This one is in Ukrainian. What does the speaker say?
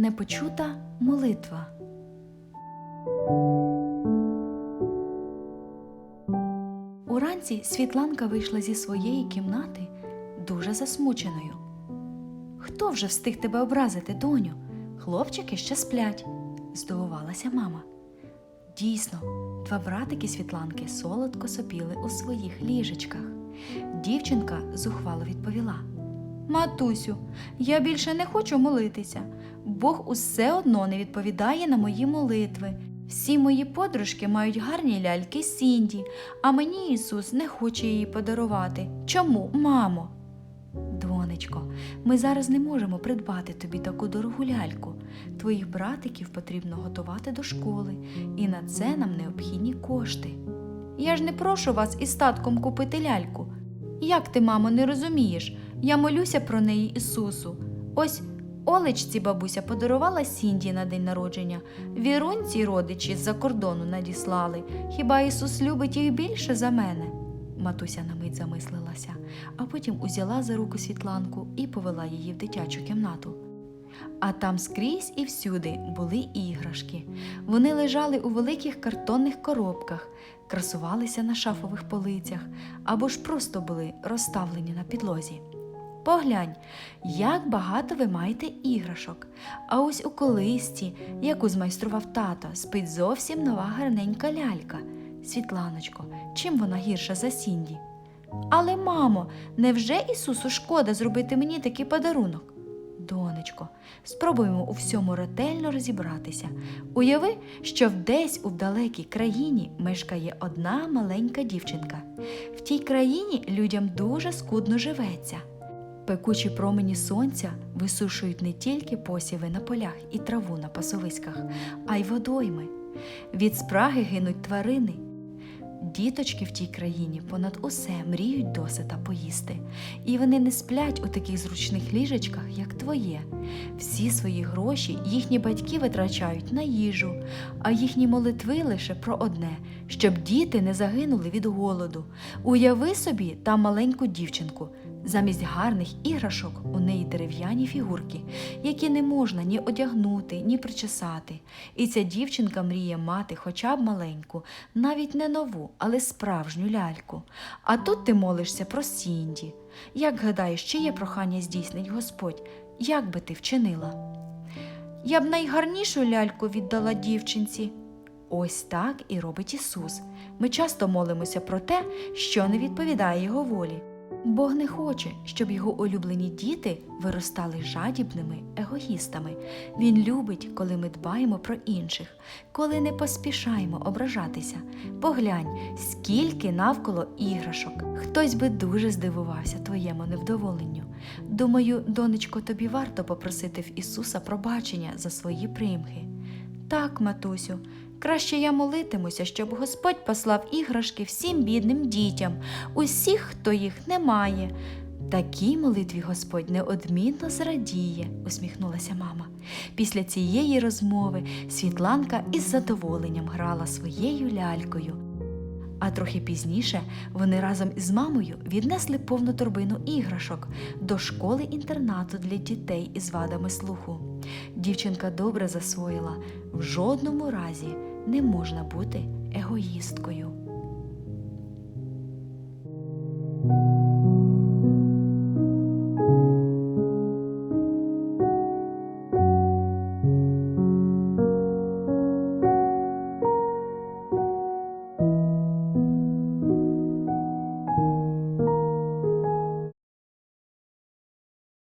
Непочута молитва. Уранці Світланка вийшла зі своєї кімнати дуже засмученою. Хто вже встиг тебе образити, доню? Хлопчики ще сплять, здивувалася мама. Дійсно, два братики Світланки солодко сопіли у своїх ліжечках. Дівчинка зухвало відповіла: Матусю, я більше не хочу молитися. Бог усе одно не відповідає на мої молитви. Всі мої подружки мають гарні ляльки Сінді, а мені Ісус не хоче її подарувати. Чому, мамо? Донечко, ми зараз не можемо придбати тобі таку дорогу ляльку. Твоїх братиків потрібно готувати до школи, і на це нам необхідні кошти. Я ж не прошу вас із татком купити ляльку. Як ти, мамо, не розумієш? Я молюся про неї Ісусу. Ось Олечці бабуся подарувала Сінді на день народження. Вірунці родичі з-за кордону надіслали. Хіба Ісус любить їх більше за мене? Матуся на мить замислилася, а потім узяла за руку Світланку і повела її в дитячу кімнату. А там скрізь і всюди були іграшки. Вони лежали у великих картонних коробках, красувалися на шафових полицях або ж просто були розставлені на підлозі. Поглянь, як багато ви маєте іграшок. А ось у колисці, яку змайстрував тато, спить зовсім нова гарненька лялька. Світланочко, чим вона гірша за Сінді? Але, мамо, невже Ісусу шкода зробити мені такий подарунок? Донечко, спробуємо у всьому ретельно розібратися. Уяви, що десь у далекій країні мешкає одна маленька дівчинка. В тій країні людям дуже скудно живеться. Пекучі промені сонця висушують не тільки посіви на полях і траву на пасовиськах, а й водойми. Від спраги гинуть тварини. Діточки в тій країні понад усе мріють досита поїсти, і вони не сплять у таких зручних ліжечках, як твоє. Всі свої гроші їхні батьки витрачають на їжу, а їхні молитви лише про одне, щоб діти не загинули від голоду. Уяви собі там маленьку дівчинку. Замість гарних іграшок у неї дерев'яні фігурки, які не можна ні одягнути, ні причесати. І ця дівчинка мріє мати хоча б маленьку, навіть не нову, але справжню ляльку. А тут ти молишся про Сінді. Як гадаєш, чиє прохання здійснить Господь? Як би ти вчинила? Я б найгарнішу ляльку віддала дівчинці. Ось так і робить Ісус. Ми часто молимося про те, що не відповідає Його волі. Бог не хоче, щоб його улюблені діти виростали жадібними егоїстами. Він любить, коли ми дбаємо про інших, коли не поспішаємо ображатися. Поглянь, скільки навколо іграшок. Хтось би дуже здивувався твоєму невдоволенню. Думаю, донечко, тобі варто попросити в Ісуса пробачення за свої примхи. Так, матусю, краще я молитимуся, щоб Господь послав іграшки всім бідним дітям, усіх, хто їх не має. Такій молитві Господь неодмінно зрадіє, усміхнулася мама. Після цієї розмови Світланка із задоволенням грала своєю лялькою. А трохи пізніше вони разом із мамою віднесли повну торбину іграшок до школи інтернату для дітей із вадами слуху. Дівчинка добре засвоїла в жодному разі не можна бути егоїсткою.